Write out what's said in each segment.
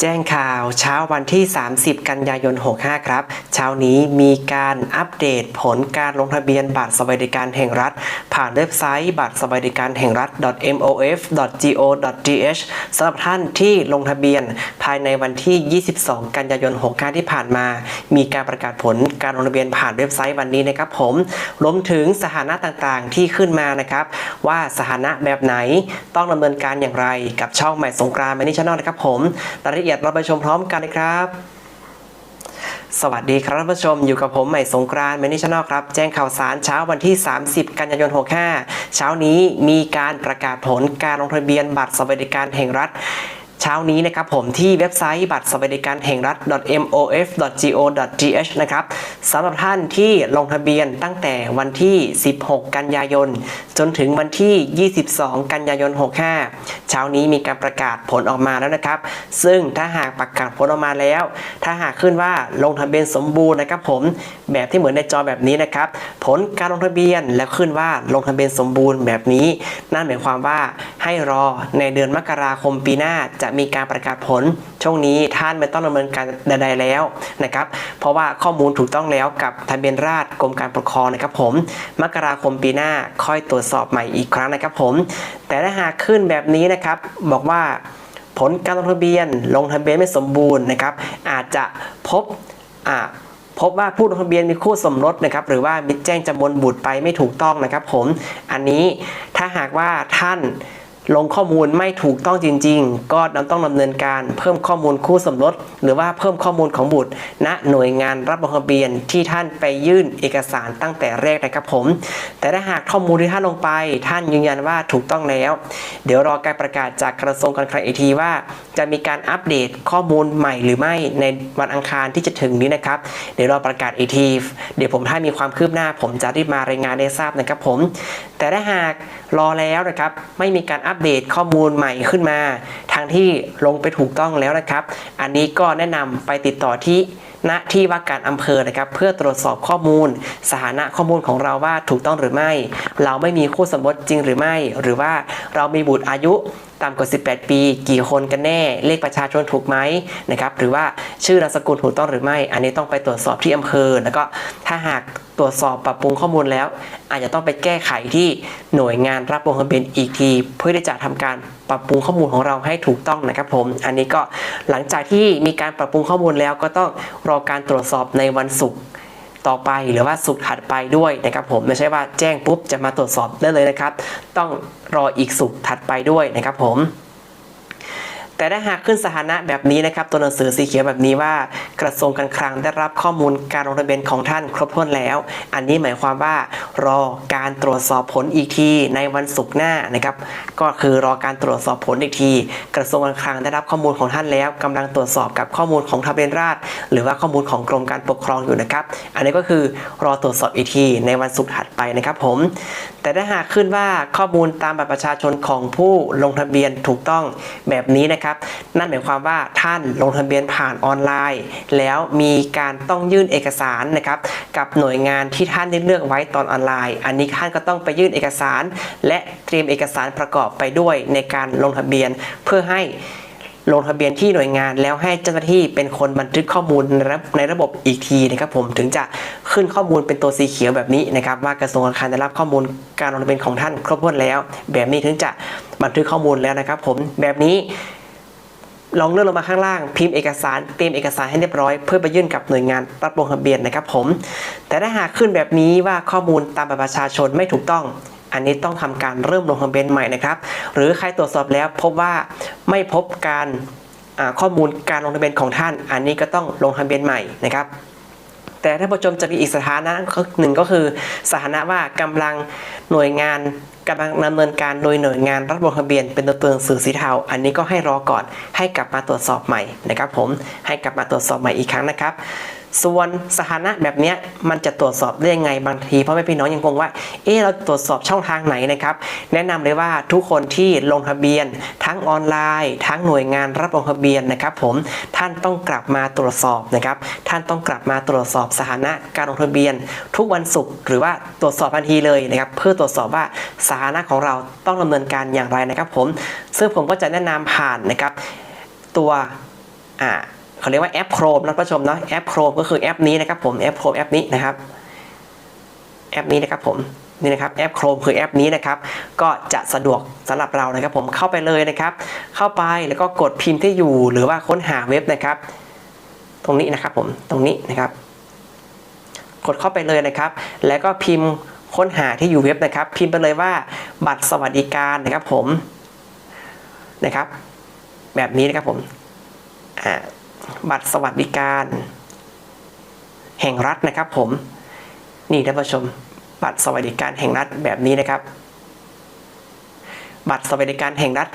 แจ้งข่าวเช้าวันที่ 30 กันยายน 65 ครับ เช้านี้มีการอัปเดตผลการลงทะเบียนบัตรสวัสดิการแห่งรัฐ ผ่านเว็บไซต์บัตรสวัสดิการแห่งรัฐ mof.go.th สำหรับท่านที่ลงทะเบียนภายในวันที่ 22 กันยายน 65 ที่ผ่านมา มีการประกาศผลการลงทะเบียนผ่านเว็บไซต์วันนี้นะครับผม รวมถึงสถานะต่างๆ ที่ขึ้นมานะครับ ว่าสถานะแบบไหนต้องดำเนินการอย่างไรกับช่องใหม่สงกรานต์แมนิชแนลนะครับผมรายละเอียดเราไปชมพร้อมกันเลยครับ สวัสดีครับท่านผู้ชมอยู่กับผมใหม่สงกรานต์แมนิชแนลครับ แจ้งข่าวสารเช้าวันที่ 30 กันยายน 65 เช้านี้มีการประกาศผลการลงทะเบียนบัตรสวัสดิการแห่งรัฐ ช้านี้นะครับผมที่เว็บไซต์บัตรสวัสดิการแห่งรัฐ mof.go.th นะครับสำหรับท่านที่ลงทะเบียนตั้งแต่วันที่ 16 กันยายน จนถึงวันที่ 22 กันยายน 65 เช้านี้มีการประกาศผลออกมาแล้วนะครับ ซึ่งถ้าหากประกาศผลออกมาแล้ว ถ้าหากขึ้นว่าลงทะเบียนสมบูรณ์นะครับผมแบบที่เหมือนในจอแบบนี้นะครับ ผลการลงทะเบียนแล้วขึ้นว่าลงทะเบียนสมบูรณ์แบบนี้ นั่นหมายความว่าให้รอในเดือนมกราคมปีหน้าจะมีการประกาศผล ช่วงนี้ท่านไม่ต้องดำเนินการใดๆแล้วนะครับ เพราะว่าข้อมูลถูกต้องแล้วกับทะเบียนราษฎรกรมการปกครองนะครับ ผม มกราคมปีหน้าค่อยตรวจสอบใหม่อีกครั้งนะครับ ผม แต่ถ้าหากขึ้นแบบนี้นะครับ บอกว่าผลการลงทะเบียน ลงทะเบียนไม่สมบูรณ์นะครับ อาจจะพบอ่าพบว่าผู้ลงทะเบียนมีคู่สมรสนะครับหรือว่ามิแจ้งจำนวนบุตรไปไม่ถูกต้องนะครับ ผมอันนี้ถ้าหากว่าท่าน ลงข้อมูลไม่ถูกต้องจริง ๆ ก็ต้องดำเนินการเพิ่มข้อมูลคู่สมรส หรือว่าเพิ่มข้อมูลของบุตร ณหน่วยงานรับลงทะเบียนที่ท่านไปยื่นเอกสารตั้งแต่แรกนะครับผม แต่ถ้าหากข้อมูลที่ท่านลงไป ท่านยืนยันว่าถูกต้องแล้ว เดี๋ยวรอการประกาศจากกระทรวงการคลังอีกทีว่า จะมีการอัปเดตข้อมูลใหม่หรือไม่ในวันอังคารที่จะถึงนี้นะครับเดี๋ยวรอประกาศอีกทีเดี๋ยวผมถ้ามีความคืบหน้า ผมจะรีบมารายงานได้ทราบนะครับผม แต่ถ้าหากรอแล้วนะครับ ไม่มีการอัปเดตข้อมูลใหม่ขึ้นมา ทางที่ลงไปถูกต้องแล้วนะครับ อันนี้ก็แนะนำไปติดต่อที่ณที่ว่าการอำเภอนะครับเพื่อตรวจสอบข้อมูล สถานะข้อมูลของเราว่าถูกต้องหรือไม่ เราไม่มีคู่สมรสจริงหรือไม่ หรือว่าเรามีบุตรอายุต่ำกว่า 18 ปี กี่คนกันแน่ เลขประชาชนถูกไหมนะครับหรือว่าชื่อนามสกุลถูกต้องหรือไม่ อันนี้ต้องไปตรวจสอบที่อำเภอ แล้วก็ถ้าหากตรวจสอบปรับปรุงข้อมูลแล้ว อาจจะต้องไปแก้ไขที่หน่วยงานรับลงทะเบียนอีกที เพื่อที่จะทำการ ปรับปรุงข้อมูลของเราให้ถูกต้องนะครับผม อันนี้ก็หลังจากที่มีการปรับปรุงข้อมูลแล้วก็ต้องรอการตรวจสอบในวันศุกร์ต่อไปหรือว่าสุกร์ถัดไปด้วยนะครับผมไม่ใช่ว่าแจ้งปุ๊บจะมาตรวจสอบได้เลยนะครับ ต้องรออีกสุกร์ถัดไปด้วยนะครับผม แต่ถ้าหากขึ้นสถานะแบบนี้นะครับตัวหนังสือสีเขียวแบบนี้ว่า กระทรวงการคลังได้รับข้อมูลการลงทะเบียนของท่านครบถ้วนแล้ว อันนี้หมายความว่ารอการตรวจสอบผลอีกทีในวันศุกร์หน้านะครับ ก็คือรอการตรวจสอบผลอีกที กระทรวงการคลังได้รับข้อมูลของท่านแล้วกำลังตรวจสอบกับข้อมูลของทะเบียนราษฎรหรือว่าข้อมูลของกรมการปกครองอยู่นะครับ อันนี้ก็คือรอตรวจสอบอีกทีในวันศุกร์ถัดไปนะครับผม แต่ถ้าหากขึ้นว่าข้อมูลตามบัตรประชาชนของผู้ลงทะเบียนถูกต้องแบบนี้นะครับนั่นหมายความว่าท่านลงทะเบียนผ่านออนไลน์ แล้วมีการต้องยื่นเอกสารนะครับกับหน่วยงานที่ท่านได้เลือกไว้ตอนออนไลน์ อันนี้ท่านก็ต้องไปยื่นเอกสาร และเตรียมเอกสารประกอบไปด้วยในการลงทะเบียนเพื่อให้ลงทะเบียนที่หน่วยงานแล้วให้เจ้าหน้าที่เป็นคนบันทึกข้อมูลในระในระบบอีกทีนะครับผมถึงจะขึ้นข้อมูลเป็นตัวสีเขียวแบบนี้นะครับว่ากระทรวงการคลังได้รับข้อมูลการลงทะเบียนของท่านครบถ้วนแล้ว แบบนี้ถึงจะบันทึกข้อมูลแล้วนะครับผมแบบนี้ ลองเลื่อนลงมาข้างล่าง พิมพ์เอกสารเตรียมเอกสารให้เรียบร้อยเพื่อไปยื่นกับหน่วยงานรับลงทะเบียนนะครับผม แต่ถ้าหากขึ้นแบบนี้ว่าข้อมูลตามบัตรประชาชนไม่ถูกต้องอันนี้ต้องทำการเริ่มลงทะเบียนใหม่นะครับ หรือใครตรวจสอบแล้วพบว่าไม่พบการข้อมูลการลงทะเบียนของท่าน อันนี้ก็ต้องลงทะเบียนใหม่นะครับ แต่ถ้าผู้ชมจะมีอีกสถานะหนึ่งก็คือสถานะว่ากำลังหน่วยงาน กำลังดำเนินการโดยหน่วยงานรับลงทะเบียนเป็นตัวเตือนสื่อสีเทาอันนี้ก็ให้รอก่อนให้กลับมาตรวจสอบใหม่นะครับผมให้กลับมาตรวจสอบใหม่อีกครั้งนะครับ ส่วนสถานะแบบนี้มันจะตรวจสอบได้ยังไงบางทีพ่อแม่พี่น้องยังคงว่า เออเราตรวจสอบช่องทางไหนนะครับ แนะนำเลยว่าทุกคนที่ลงทะเบียน ทั้งออนไลน์ ทั้งหน่วยงานรับลงทะเบียนนะครับ ผมท่านต้องกลับมาตรวจสอบนะครับ ท่านต้องกลับมาตรวจสอบสถานะการลงทะเบียน ทุกวันศุกร์หรือว่าตรวจสอบทันทีเลยนะครับ เพื่อตรวจสอบว่าสถานะของเราต้องดำเนินการอย่างไรนะครับ ผมซึ่งผมก็จะแนะนำผ่านนะครับ ตัวอ่า เขาเรียกว่าแอปโครมนะท่านผู้ชมเนาะแอปโครมก็คือแอปนี้นะครับผมแอปโครมแอปนี้นะครับแอปนี้นะครับผมนี่นะครับแอปโครมคือแอปนี้นะครับก็จะสะดวกสำหรับเรานะครับผมเข้าไปเลยนะครับ เข้าไปแล้วก็กดพิมพ์ที่อยู่หรือว่าค้นหาเว็บนะครับ ตรงนี้นะครับผมตรงนี้นะครับ กดเข้าไปเลยนะครับ แล้วก็พิมพ์ค้นหาที่อยู่เว็บนะครับ พิมพ์ไปเลยว่าบัตรสวัสดิการนะครับผมนะครับ แบบนี้นะครับผมอ่า บัตรสวัสดิการ แห่งรัฐนะครับผม นี่ท่านผู้ชม บัตรสวัสดิการแห่งรัฐแบบนี้นะครับ บัตรสวัสดิการแห่งรัฐ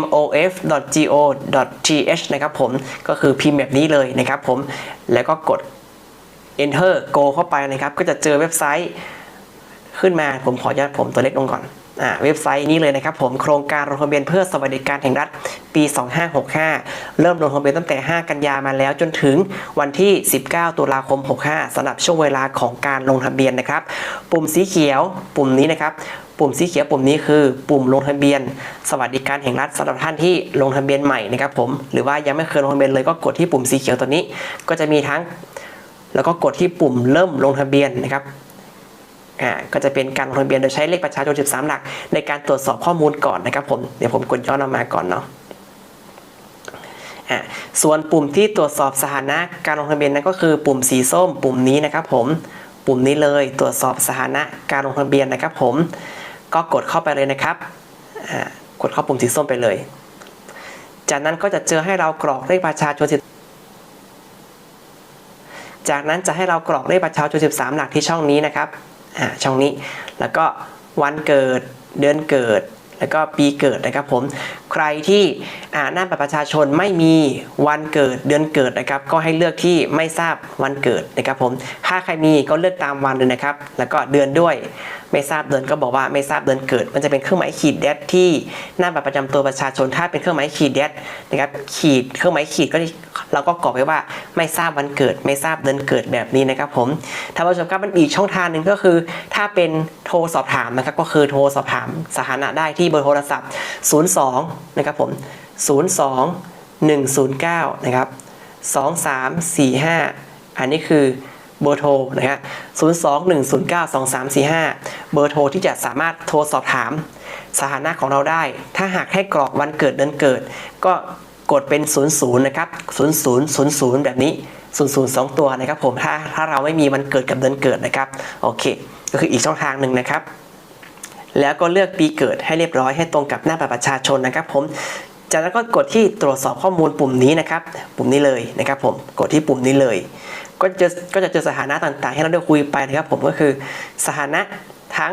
.mof.go.th นะครับผม ก็คือพิมพ์แบบนี้เลยนะครับผม แล้วก็กด enter go เข้าไปนะครับ ก็จะเจอเว็บไซต์ขึ้นมา ผมขออนุญาตผมตัวเล็กลงก่อนอ่าเว็บไซต์นี้เลยนะครับผมโครงการลงทะเบียนเพื่อสวัสดิการแห่งรัฐ ปี 2565 เริ่มลงทะเบียนตั้งแต่ 5 กันยามาแล้วจนถึงวันที่ 19 ตุลาคม 65สำหรับช่วงเวลาของการลงทะเบียนนะครับ ปุ่มสีเขียวปุ่มนี้นะครับปุ่มสีเขียวปุ่มนี้คือปุ่มลงทะเบียน สวัสดิการแห่งรัฐสำหรับท่านที่ลงทะเบียนใหม่นะครับผมหรือว่ายังไม่เคยลงทะเบียนเลยก็กดที่ปุ่มสีเขียวตัวนี้ ก็จะมีทั้ง แล้วก็กดที่ปุ่มเริ่มลงทะเบียนนะครับอ่าก็จะเป็นการลงทะเบียนโดยใช้เลขประชาชน 13 หลัก ในการตรวจสอบข้อมูลก่อนนะครับผมเดี๋ยวผมกดย้อนออกมาก่อนเนาะ อ่าส่วนปุ่มที่ตรวจสอบสถานะการลงทะเบียนนั้นก็คือปุ่มสีส้ม ปุ่มนี้นะครับผมปุ่มนี้เลยตรวจสอบสถานะการลงทะเบียนนะครับ ผมก็กดเข้าไปเลยนะครับกดเข้าปุ่มสีส้มไปเลย จากนั้นก็จะเจอให้เรากรอกเลขประชาชนจากนั้นจะให้เรากรอกเลขประชาชน13 หลักที่ช่องนี้นะครับช่องนี้ แล้วก็วันเกิดเดือนเกิด แล้วก็ปีเกิดนะครับผมใครที่อ่าหน้าบัตรประชาชนไม่มีวันเกิดเดือนเกิดนะครับ ก็ให้เลือกที่ไม่ทราบวันเกิดนะครับผมถ้าใครมีก็เลือกตามวันเลยนะครับ แล้วก็เดือนด้วย ไม่ทราบเดือนก็บอกว่าไม่ทราบเดือนเกิด มันจะเป็นเครื่องหมายขีดแดดที่หน้าบัตรประจำตัวประชาชนถ้าเป็นเครื่องหมายขีดแดดนะครับขีดเครื่องหมายขีดก็เราก็กรอกไว้ว่า ไม่ทราบวันเกิด ไม่ทราบเดือนเกิดแบบนี้นะครับผมท่านผู้ชมครับมันอีกช่องทางหนึ่งก็คือ ถ้าเป็นโทรสอบถามนะครับก็คือโทรสอบถามสถานะได้ที่เบอร์โทรศัพท์ 02 นะครับผม 02 109 นะครับ 2345 อันนี้คือเบอร์โทรนะฮะ02 109 2345 เบอร์โทรที่จะสามารถโทรสอบถามสถานะของเราได้ ถ้าหากให้กรอกวันเกิดเดือนเกิด ก็ กดเป็น 00นะครับ0000 แบบนี้ 00 2 ตัวนะครับผมถ้าถ้าเราไม่มีวันเกิดกับเดือนเกิดนะครับโอเค ก็คืออีกช่องทางหนึ่งนะครับ แล้วก็เลือกปีเกิดให้เรียบร้อยให้ตรงกับหน้าบัตรประชาชนนะครับผมจากนั้นก็กดที่ตรวจสอบข้อมูลปุ่มนี้นะครับ ปุ่มนี้เลยนะครับผมกดที่ปุ่มนี้เลย ก็จะก็จะเจอสถานะต่างๆ ให้เราได้คุยไปนะครับผมก็คือสถานะทั้ง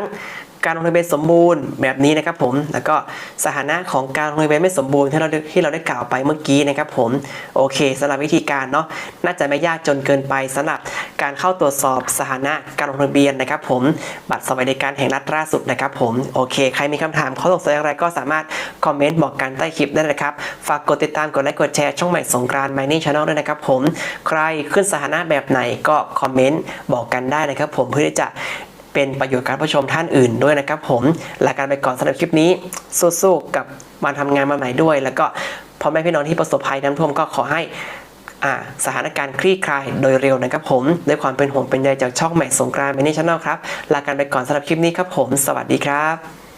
การลงทะเบียนสมบูรณ์แบบนี้นะครับผมแล้วก็สถานะของการลงทะเบียนไม่สมบูรณ์ที่เราที่เราได้กล่าวไปเมื่อกี้นะครับผมโอเคสำหรับวิธีการเนาะน่าจะไม่ยากจนเกินไปสำหรับการเข้าตรวจสอบสถานะการลงทะเบียนนะครับ ผมบัตรสวัสดิการแห่งรัฐล่าสุดนะครับผมโอเค ใครมีคำถามข้อสงสัยอะไรก็สามารถคอมเมนต์บอกกันใต้คลิปได้เลยครับฝากกดติดตามกดไลค์กดแชร์ช่องใหม่สงกรานต์ Mining Channel ด้วยนะครับผมใครขึ้นสถานะแบบไหนก็คอมเมนต์บอกกันได้นะครับผมเพื่อที่จะ เป็นประโยชน์การผู้ชมท่านอื่นด้วยนะครับผมลาการไปก่อนสำหรับคลิปนี้ สู้ๆกับมาทำงานมาใหม่ด้วย แล้วก็พ่อแม่พี่น้องที่ประสบภัยน้ำท่วมก็ขอให้สถานการณ์คลี่คลายโดยเร็วนะครับผม ด้วยความเป็นห่วงเป็นใยจากช่องใหม่สงกรานต์เมนี่ชแนลครับ ลาการไปก่อนสำหรับคลิปนี้ครับผม สวัสดีครับ